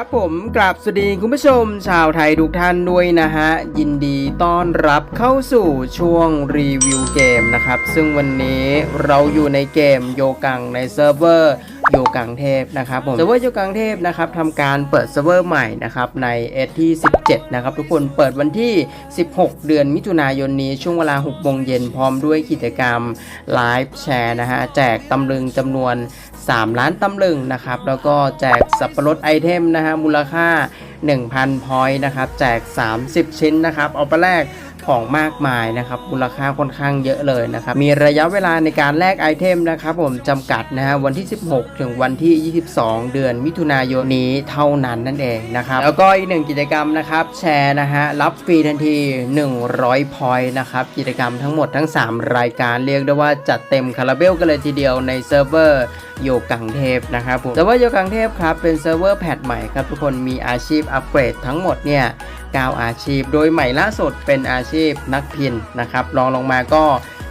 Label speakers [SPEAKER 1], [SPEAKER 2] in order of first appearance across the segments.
[SPEAKER 1] ครับผมกราบสวัสดีคุณผู้ชม ชาวไทยทุกท่านด้วยนะฮะ ยินดีต้อนรับเข้าสู่ช่วงรีวิวเกมนะครับ ซึ่งวันนี้เราอยู่ในเกมโยกังในเซิร์ฟเวอร์โยกังเทพนะครับผมเซิร์ฟเวอร์โยกังเทพนะครับทำการเปิดเซิร์ฟเวอร์ใหม่นะครับในเอที่ 17 นะครับ ทุกคนเปิดวันที่ 16 เดือนมิถุนายนนี้ช่วงเวลา6โมงเย็นพร้อมด้วยกิจกรรมไลฟ์แชร์นะฮะแจกตำลึงจำนวน 3 ล้านตำลึงนะครับ แล้วก็แจกสับปะรดไอเทมนะฮะมูลค่า 1,000 พอยต์นะครับ แจก 30 ชิ้นนะครับ เอาไปแลกของมากมายนะครับมูลค่าค่อนข้างเยอะเลยนะครับ มีระยะเวลาในการแลกไอเทมนะครับ ผมจำกัดนะฮะวันที่ 16 ถึงวันที่ 22 เดือนมิถุนายนนี้เท่านั้นนั่นเองนะครับแล้วก็อีกหนึ่งกิจกรรมนะครับ แชร์นะฮะรับฟรีทันที 100 พอยต์นะครับกิจกรรมทั้งหมดทั้ง 3 รายการเรียกได้ว่าจัดเต็มคาราเบลกันเลยทีเดียวในเซิร์ฟเวอร์ โยกังเทพนะครับผมเซิร์ฟเวอร์โยกังเทพครับเป็นเซิร์ฟเวอร์แพทใหม่ครับทุกคนมีอาชีพอัปเกรดทั้งหมดเนี่ย9อาชีพ โดยใหม่ล่าสุดเป็นอาชีพนักพินนะครับรองลงมาก็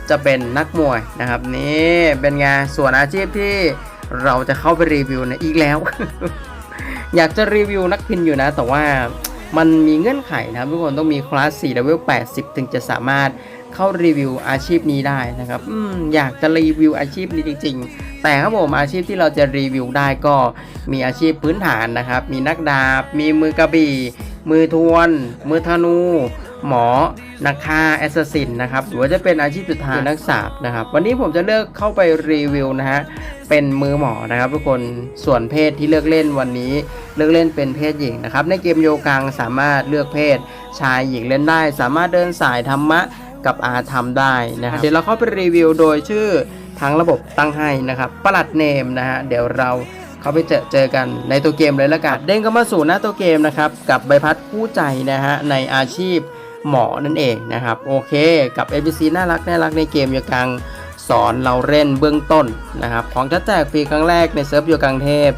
[SPEAKER 1] จะเป็นนักมวยนะครับนี่เป็นไงส่วนอาชีพที่เราจะเข้าไปรีวิวนะอีกแล้ว อยากจะรีวิวนักพินอยู่นะ แต่ว่ามันมีเงื่อนไขนะครับทุกคนต้องมีคลาส4เลเวล80 ถึงจะสามารถ เข้ารีวิวอาชีพนี้ได้นะครับออยากจะรีวิวอาชีพนี้จริง ๆ แต่ครับผมอาชีพที่เราจะรีวิวได้ก็มีอาชีพพื้นฐานนะครับ มีนักดาบ มีมือกระบี่ มือทวน มือธนู หมอ นักฆ่าแอสซัสซินนะครับ หรือว่าจะเป็นอาชีพสุดท้ายนักสาบนะครับ วันนี้ผมจะเลือกเข้าไปรีวิวนะฮะ เป็นมือหมอนะครับทุกคน ส่วนเพศที่เลือกเล่นวันนี้ เลือกเล่นเป็นเพศหญิงนะครับ ในเกมโยกังสามารถเลือกเพศชายหญิงเล่นได้ สามารถเดินสายธรรมะ กับอาธรรมได้นะครับเดี๋ยวเราเข้าไปรีวิวโดยชื่อทั้งระบบตั้งให้นะครับประหลัดเนมนะฮะเดี๋ยวเราเข้าไปเจอเจอกันในตัวเกมเลยละกันเด้งเข้ามาสู่หน้าตัวเกมนะครับกับใบพัดคู่ใจนะฮะในอาชีพหมอนั่นเองนะครับโอเคกับ NPC น่ารักน่ารักในเกมโยกังสอนเราเล่นเบื้องต้นนะครับของจะแจกฟรีครั้งแรกในเซิร์ฟโยกังเทพ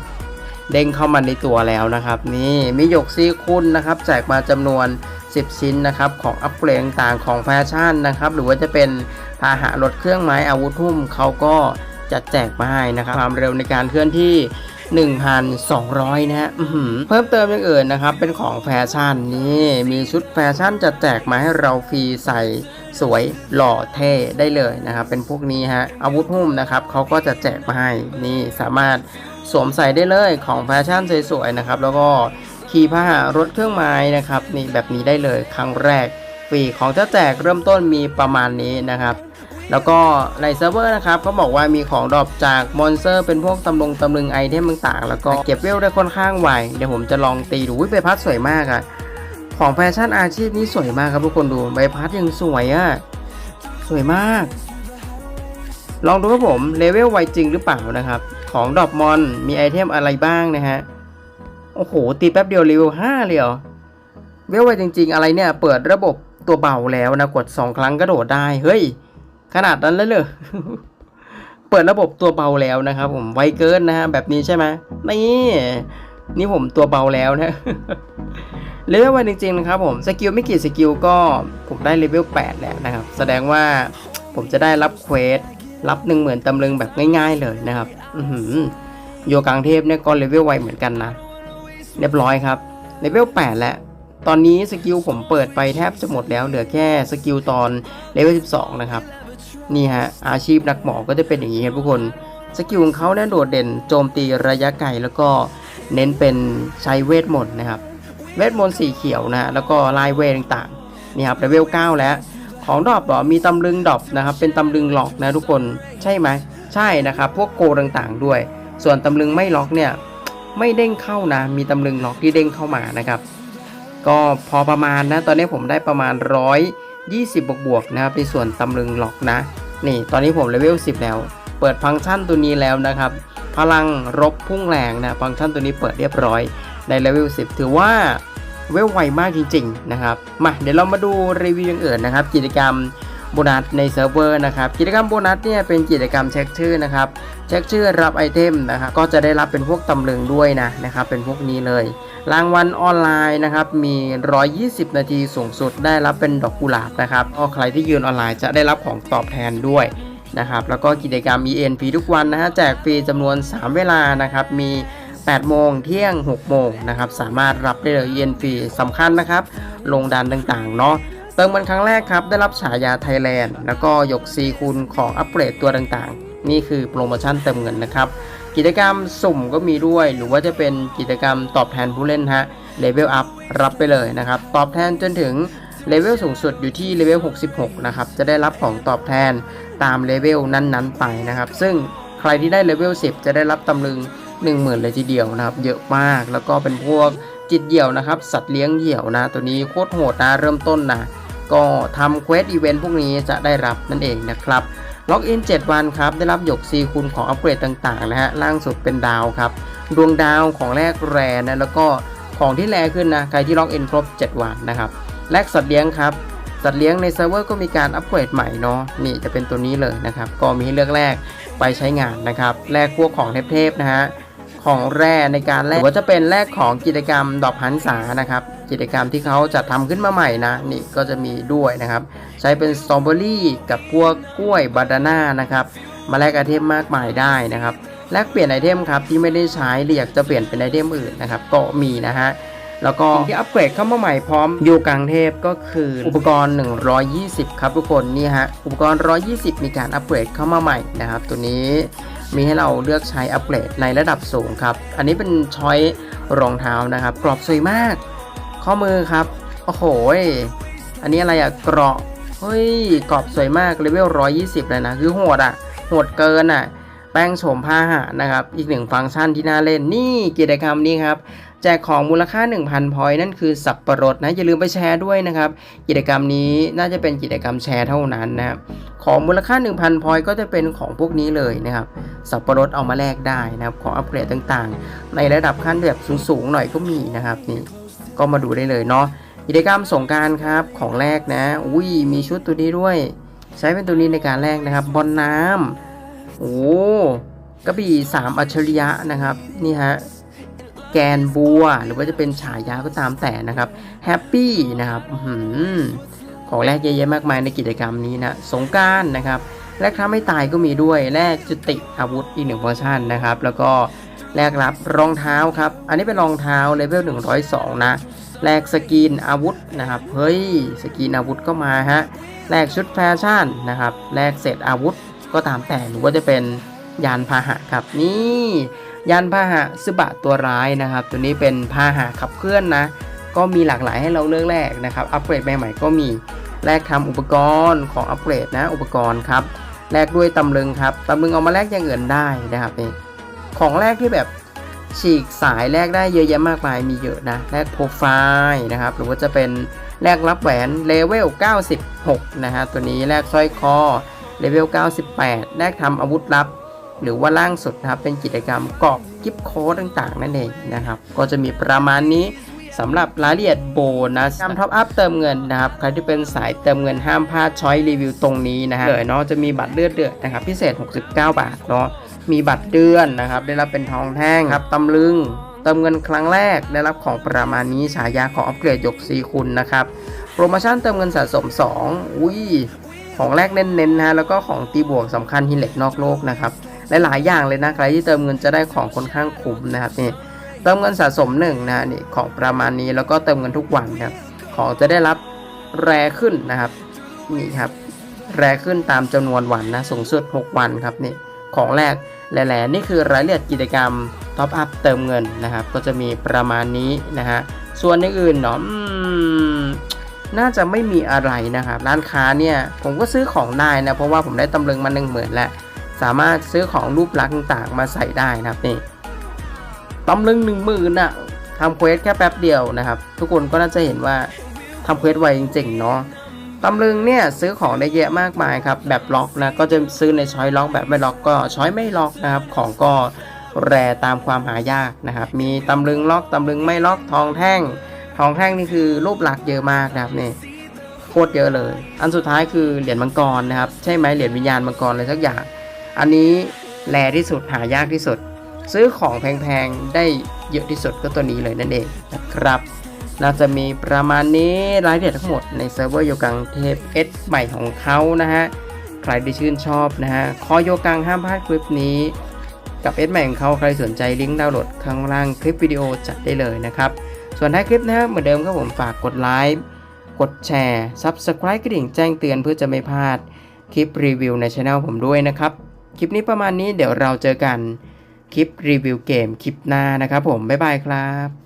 [SPEAKER 1] เด้งเข้ามาในตัวแล้วนะครับนี่มิหยกซีคุณนะครับแจกมาจำนวน 10 ชิ้นนะครับของอัปเกรดต่างๆของแฟชั่นนะครับหรือว่าจะเป็นพาหะรถเครื่องไม้อาวุธทุ่มเขาก็จะแจกมาให้นะครับความเร็วในการเคลื่อนที่1,200 นะฮะอื้อหือเพิ่มเติมอย่างอื่นนะครับ เป็นของแฟชั่นนี่มีชุดแฟชั่นจะแจกมาให้เราฟรีใส่สวยหล่อเท่ได้เลยนะครับ เป็นพวกนี้ฮะอาวุธหุ้มนะครับเขาก็จะแจกมาให้นี่สามารถสวมใส่ได้เลยของแฟชั่นสวยๆนะครับ แล้วก็ ขี่พาหะรถเครื่องไม้นะครับนี่แบบนี้ได้เลยครั้งแรกฟรีของจะแจกเริ่มต้นมีประมาณนี้นะครับ แล้วก็ในเซิร์ฟเวอร์นะครับเขาบอกว่ามีของดรอปจากมอนสเตอร์เป็นพวกตำลงตำลึงไอเทมต่างๆ แล้วก็เก็บเวลได้ค่อนข้างไวเดี๋ยวผมจะลองตีดูอุ๊ยใบพัดสวยมากอะของแฟชั่นอาชีพนี้สวยมากครับทุกคนดูใบพัดยังสวยอะสวยมาก ลองดูครับผมเลเวลไวจริงหรือเปล่านะครับ ของดรอปมอนมีไอเทมอะไรบ้างนะฮะ โอ้โห ตีแป๊บเดียวเลเวล5เลยเหรอเวลไวจริง ๆ อะไรเนี่ย เปิดระบบตัวเบาแล้วนะ กด 2 ครั้งกระโดดได้ เฮ้ย ขนาดนั้นเลยเหรอเปิดระบบตัวเบาแล้วนะครับ ผมไวเกินนะฮะแบบนี้ใช่ไหมนี่นี่ผมตัวเบาแล้วนะเลเวลไวจริงๆนะครับผมสกิลไม่กี่สกิลก็ผมได้เลเวล8แล้วนะครับ แสดงว่าผมจะได้รับเควสรับ1 0,000ตำลึงแบบง่าย ๆเลยนะครับอืโยกังเทพเนี่ยก็เลเวลไวเหมือนกันนะ เรียบร้อยครับเลเวล8 แล้ว ตอนนี้สกิลผมเปิดไปแทบจะหมดแล้วเหลือแค่สกิลตอนเลเวล12 นะครับ นี่ฮะ อาชีพนักหมอก็จะเป็นอย่างนี้ครับทุกคน สกิลของเขาเนี่ยโดดเด่นโจมตีระยะไกลแล้วก็เน้นเป็นใช้เวทมนต์นะครับ เวทมนต์สีเขียวนะ แล้วก็ลายเวทต่างๆ นี่ครับเลเวล9 แล้ว ของดอปเหรอมีตำลึงดอปนะครับ เป็นตำลึงล็อกนะทุกคน ใช่ไหม ใช่นะครับ พวกโกต่างๆด้วย ส่วนตำลึงไม่ล็อกเนี่ย ไม่เด้งเข้านะ มีตำลึงล็อกที่เด้งเข้ามานะครับ ก็พอประมาณนะ ตอนนี้ผมได้ประมาณ 120 บวกบวกนะครับในส่วนตำลึงล็อกนะ นี่ ตอนนี้ผมเลเวล 10 แล้ว เปิดฟังก์ชันตัวนี้แล้วนะครับ พลังรบพุ่งแรงนะ ฟังก์ชันตัวนี้เปิดเรียบร้อยในเลเวล 10 ถือว่าเวลไวมากจริงๆนะครับ มาเดี๋ยวเรามาดูรีวิวอย่างอื่นนะครับ กิจกรรม โบนัสในเซิร์ฟเวอร์นะครับกิจกรรมโบนัสเนี่ยเป็นกิจกรรมเช็คชื่อนะครับเช็คชื่อรับไอเทมนะครับก็จะได้รับเป็นพวกตำลึงด้วยนะนะครับเป็นพวกนี้เลย รางวัลออนไลน์นะครับมี 120 นาทีสูงสุดได้รับเป็นดอกกุหลาบนะครับก็ใครที่ยืนออนไลน์จะได้รับของตอบแทนด้วยนะครับแล้วก็กิจกรรม ENP ทุกวันนะฮะแจกฟรีจำนวน 3 เวลานะครับมี8โมงเที่ยง 6 โมงนะครับ สามารถรับได้เลยเย็นฟรีสำคัญนะครับ ลงดันต่างๆ เนาะ เติมมันครั้งแรกครับ ได้รับฉายาไทยแลนด์แล้วก็ยกซีคูณของอัปเกรดตัวต่างๆ นี่คือโปรโมชั่นเติมเงินนะครับ กิจกรรมสุ่มก็มีด้วย หรือว่าจะเป็นกิจกรรมตอบแทนผู้เล่นฮะเลเวลอัพรับไปเลยนะครับ ตอบแทนจนถึงเลเวลสูงสุดอยู่ที่เลเวล 66 นะครับ จะได้รับของตอบแทนตามเลเวลนั้นๆไปนะครับ ซึ่งใครที่ได้เลเวล 10 จะได้รับตำลึง 10,000 เลยทีเดียวนะครับ เยอะมาก แล้วก็เป็นพวกจิตเดี่ยวนะครับ สัตว์เลี้ยงเดี่ยวนะ ตัวนี้โคตรโหดนะ เริ่มต้นนะ ก็ทำเควสอีเวนต์พวกนี้จะได้รับนั่นเองนะครับล็อกอิน 7 วันครับ ได้รับหยกซีคูณของอัปเกรดต่างๆนะฮะล่างสุดเป็นดาวครับ ดวงดาวของแรกแรนะแล้วก็ของที่แรขึ้นนะ ใครที่ล็อกอินครบ 7 วันนะครับแลกสัตว์เลี้ยงครับ สัตว์เลี้ยงในเซิร์ฟเวอร์ก็มีการอัปเกรดใหม่เนาะนี่จะเป็นตัวนี้เลยนะครับ ก็มีให้เลือกแลกไปใช้งานนะครับแลกพวกของเทพๆนะฮะของแร่ในการแลกหรือว่าจะเป็นแลกของกิจกรรมดอกหันษานะครับ กิจกรรมที่เขาจะทำขึ้นมาใหม่นะนี่ก็จะมีด้วยนะครับ ใช้เป็นสตรอเบอรี่กับพวกกล้วยบานาน่านะครับมาแลกไอเทมมากมายได้นะครับแลกเปลี่ยนไอเทมครับที่ไม่ได้ใช้หรืออยากจะเปลี่ยนเป็นไอเทมอื่นนะครับก็มีนะฮะแล้วก็ที่อัปเกรดเข้ามาใหม่พร้อมอยู่กลางเทพก็คืออุปกรณ์ 120 ครับทุกคนนี่ฮะอุปกรณ์ 120 มีการอัปเกรดเข้ามาใหม่นะครับตัวนี้มีให้เราเลือกใช้อัปเกรดในระดับสูงครับ อันนี้เป็นช้อยรองเท้านะครับ กรอบสวยมาก ข้อมือครับ โอ้โหยอันนี้อะไรอะเกราะ เฮ้ยกรอบสวยมากเลเวล120 เลยนะ คือโหดอะโหดเกินอะแป้งโฉมผ้าหะนะครับ อีกหนึ่งฟังก์ชันที่น่าเล่นนี่กิจกรรมนี้ครับแจกของมูลค่า 1,000 พอยต์นั่นคือสับปะรดนะ อย่าลืมไปแชร์ด้วยนะครับ กิจกรรมนี้น่าจะเป็นกิจกรรมแชร์เท่านั้นนะครับของมูลค่า 1,000 พอยต์ก็จะเป็นของพวกนี้เลยนะครับ สับปะรดเอามาแลกได้นะครับ ของอัปเกรดต่างๆ ในระดับขั้นแบบสูงๆหน่อยก็มีนะครับนี่ ก็มาดูได้เลยเนาะกิจกรรมสงการครับของแรกนะอุ้ยมีชุดตัวนี้ด้วย ใช้เป็นตัวนี้ในการแรกนะครับบอลน้ำโอ้กระบี่สามอัจฉริยะนะครับนี่ฮะแกนบัวหรือว่าจะเป็นฉายาก็ตามแต่นะครับแฮปปี้นะครับอของแรกเยอะแยะมากมายในกิจกรรมนี้นะสงการนะครับแลกท้าไม่ตายก็มีด้วยแลกจุติอาวุธอีกหนึ่งเวอร์ชันนะครับ แล้วก็ แลกรับรองเท้าครับ อันนี้เป็นรองเท้าเลเวล102 นะแลกสกินอาวุธนะครับเฮ้ยสกินอาวุธก็มาฮะแลกชุดแฟชั่นนะครับแลกเศษอาวุธก็ตามแต่หรือว่าจะเป็นยานพาหะครับนี่ยานพาหะซึบะตัวร้ายนะครับ ตัวนี้เป็นพาหะขับเคลื่อนนะ ก็มีหลากหลายให้เราเลือกแลกนะครับอัปเกรดใหม่ๆก็มีแลกทำอุปกรณ์ของอัปเกรดนะอุปกรณ์ครับแลกด้วยตำลึงครับตำลึงเอามาแลกอย่างอื่นได้นะครับนี่ ของแรกที่แบบฉีกสายแลกได้เยอะแยะมากมายมีเยอะนะแลกโปรไฟล์นะครับ หรือว่าจะเป็นแลกรับแหวนเลเวล 96 นะฮะตัวนี้แลกสร้อยคอเลเวล 98 แลกทำอาวุธลับ หรือว่าล่างสุดนะครับเป็นกิจกรรมกรอบกิฟต์โค้ดต่างๆ นั่นเองนะครับ ก็จะมีประมาณนี้ สำหรับรายละเอียดโบนัสการท็อปอัพเติมเงินนะครับใครที่เป็นสายเติมเงินห้ามพลาดช้อยรีวิวตรงนี้นะฮะเลยเนาะจะมีบัตรเลือดเดือดนะครับพิเศษ 69 บาทเนาะมีบัตรเดือนนะครับได้รับเป็นทองแท่งครับตำลึงเติมเงินครั้งแรกได้รับของประมาณนี้ฉายาของอัปเกรดหยกซีคุณนะครับโปรโมชั่นเติมเงินสะสม 2 อุ้ยของแรกเน้นๆนะฮะแล้วก็ของตีบวกสำคัญฮินเล็กนอกโลกนะครับหลายๆอย่างเลยนะใครที่เติมเงินจะได้ของค่อนข้างคุ้มนะครับนี่ เติมเงินสะสมหนึ่งนะฮะนี่ของประมาณนี้แล้วก็เติมเงินทุกวันครับ ของจะได้รับแรขึ้นนะครับนี่ครับแรขึ้นตามจำนวนวันนะสูงสุด 6 วันครับนี่ของแรกแหล่ๆนี่คือรายละเอียดกิจกรรมท็อปอัพเติมเงินนะครับ ก็จะมีประมาณนี้นะฮะส่วนอื่นๆเนาะน่าจะไม่มีอะไรนะครับ ร้านค้าเนี่ยผมก็ซื้อของได้นะเพราะว่าผมได้ตำลึงมาหนึ่งหมื่นแล้วสามารถซื้อของรูปลักษณ์ต่างๆ มาใส่ได้นะครับนี่ ตำลึงหนึ่งหมื่นอะทำเควสแค่แป๊บเดียวนะครับ ทุกคนก็น่าจะเห็นว่าทำเควสไวจริงๆเนาะตำลึงเนี่ยซื้อของได้เยอะมากมายครับ แบบล็อกนะก็จะซื้อในช้อยล็อกแบบไม่ล็อกก็ช้อยไม่ล็อกนะครับ ของก็แรตามความหายากนะครับ มีตำลึงล็อกตำลึงไม่ล็อกทองแท่ง ทองแท่งนี่คือรูปหลักเยอะมากนะครับนี่โคตรเยอะเลย อันสุดท้ายคือเหรียญมังกรนะครับ ใช่ไหมเหรียญวิญญาณมังกรอะไรสักอย่าง อันนี้แรที่สุดหายากที่สุด ซื้อของแพงๆ ได้เยอะที่สุดก็ตัวนี้เลยนั่นเองนะครับ น่าจะมีประมาณนี้รายละเอียดทั้งหมดในเซิร์ฟเวอร์โยกังเทป S ใหม่ของเขานะฮะ ใครที่ชื่นชอบนะฮะ คอโยกังห้ามพลาดคลิปนี้ กับเอสแมงเขาใครสนใจลิงก์ดาวน์โหลดข้างล่างคลิปวิดีโอจัดได้เลยนะครับ ส่วนท้ายคลิปนะฮะเหมือนเดิมครับผมฝากกดไลค์กดแชร์ Subscribe กระดิ่งแจ้งเตือนเพื่อจะไม่พลาดคลิปรีวิวในช anel ผมด้วยนะครับ คลิปนี้ประมาณนี้เดี๋ยวเราเจอกัน คลิปรีวิวเกมคลิปหน้านะครับผม บ๊ายบายครับ